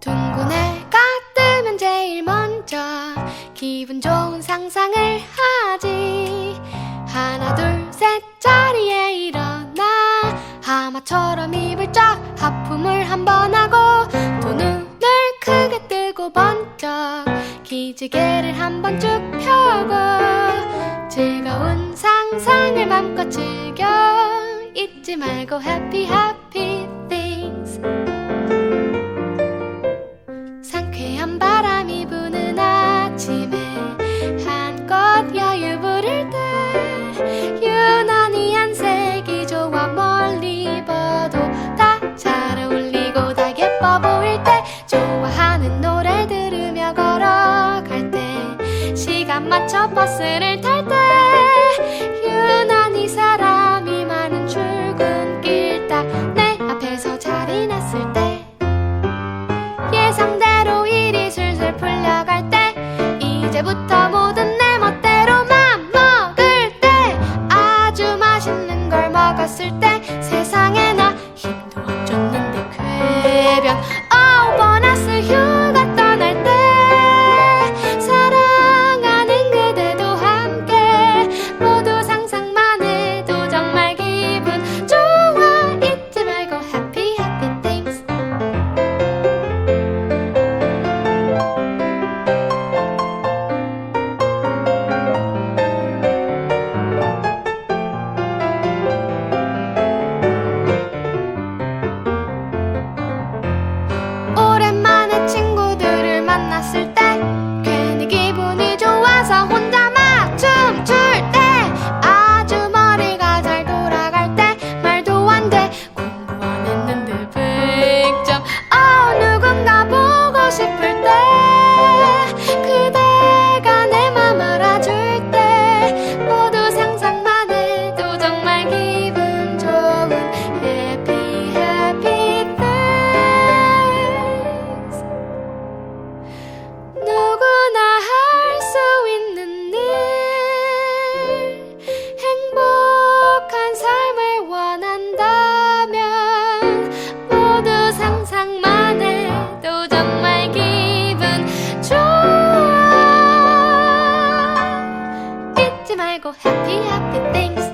둥근 해가 뜨면 제일 먼저 기분 좋은 상상을 하지. 하나 둘 셋 자리에 일어나. 하마처럼 입을 쫙 하품을 한 번 하고 두 눈을 크게 뜨고 번쩍 기지개를 한번 쭉 펴고 즐거운 상상을 맘껏 즐겨 잊지 말고 happy happy things. 상쾌한 바람이 부는 아침에 한껏 여유 부릴 때 유난히 안색이 좋아 멀리 봐도 다 잘 어울리고 다 예뻐 보일 때 맞춰 버스를 탈 때 유난히 사람이 많은 출근길 딱 내 앞에서 자리 났을 때 예상대로 일이 슬슬 풀려갈 때 이제부터 모든 내 멋대로 맘 먹을 때 아주 맛있는 걸 먹었을 때 Go happy happy things.